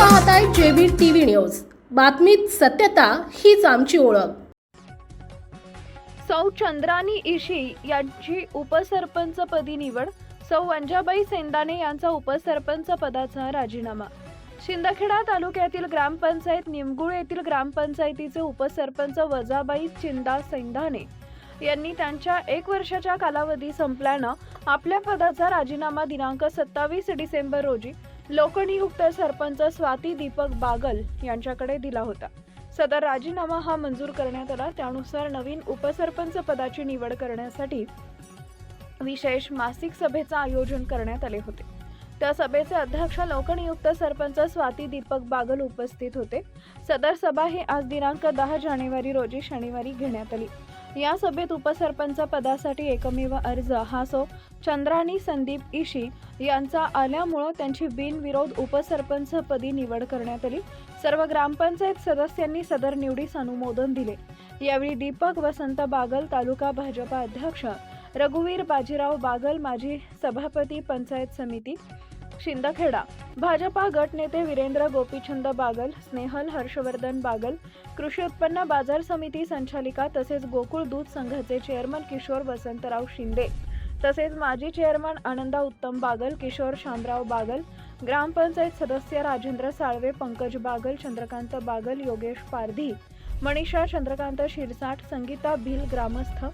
पाहताय JB TV news. बातमीत सत्यता हीच आमची ओळख. सौ चंद्रानी इशी यांची उपसरपंचपदी निवड सौ अंजाबाई सेंदाने यांचा उपसरपंच पदाचा राजीनामा. शिंदखेडा तालुक्यातील ग्रामपंचायत निमगुळ येथील ग्रामपंचायतीचे उपसरपंच वजाबाई चिंदा सेंदाने यांनी त्यांच्या एक वर्षाच्या कालावधी संपल्यानं आपल्या पदाचा राजीनामा दिनांक सत्तावीस डिसेंबर रोजी लोकनियुक्त सरपंच स्वाती दीपक बागल यांच्याकडे दिला होता. सदर राजीनामा हा मंजूर करण्यात आला. त्यानुसार नवीन उपसरपंच पदाची निवड करण्यासाठी विशेष मासिक सभेचं आयोजन करण्यात आले होते. त्या सभेचे अध्यक्ष लोकनियुक्त सरपंच स्वाती दीपक बागल उपस्थित होते. सदर सभा ही आज दिनांक दहा जानेवारी रोजी शनिवारी घेण्यात आली. या सभेत उपसरपंच पदासाठी एकमेव अर्ज हा सो चंद्राणी संदीप इशी यांचा आल्यामुळं त्यांची बिनविरोध उपसरपंचपदी निवड करण्यात आली. सर्व ग्रामपंचायत सदस्यांनी सदर निवडीस अनुमोदन दिले. यावेळी दीपक वसंत बागल तालुका भाजपा अध्यक्ष रघुवीर बाजीराव बागल माजी सभापती पंचायत समिती शिंदखेडा. भाजपा गटनेते वीरेंद्र गोपीचंद बागल स्नेहल हर्षवर्धन बागल कृषी उत्पन्न बाजार समिती संचालिका तसेच गोकुळ दूध संघाचे चेअरमन किशोर वसंतराव शिंदे. तसेच माजी चेअरमन आनंदा उत्तम बागल किशोर शामराव बागल ग्रामपंचायत सदस्य राजेंद्र साळवे पंकज बागल चंद्रकांत बागल योगेश पारधी मनीषा चंद्रकांत शिरसाट संगीता भिल ग्रामस्थ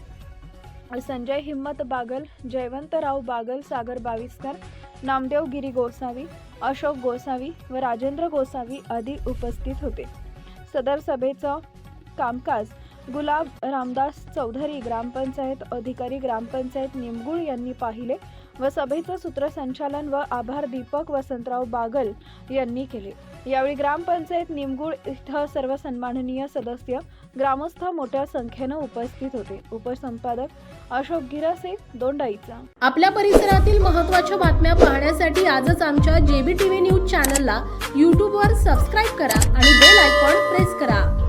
संजय हिम्मत बागल जयवंतराव बागल सागर बाविस्कर नामदेव गिरी गोसावी अशोक गोसावी व राजेंद्र गोसावी आदी उपस्थित होते. सदर सभेचं कामकाज गुलाब रामदास चौधरी ग्रामपंचायत अधिकारी ग्रामपंचायत निमगुळ यांनी पाहिले व सभेचं सूत्रसंचालन व आभार दीपक वसंतराव बागल यांनी केले. यावेळी ग्रामपंचायत निमगुळ इथं सर्व सन्माननीय सदस्य ग्रामस्थ मोठ्या संख्येनं उपस्थित होते. उपसंपादक अशोक गिरासे दोंडाईचा. आपल्या परिसरातील महत्त्वाच्या बातम्या पाहण्यासाठी आजच आमच्या जेबी टीव्ही न्यूज चॅनलला यूट्यूबवर सबस्क्राईब करा आणि बेल आयकॉन प्रेस करा.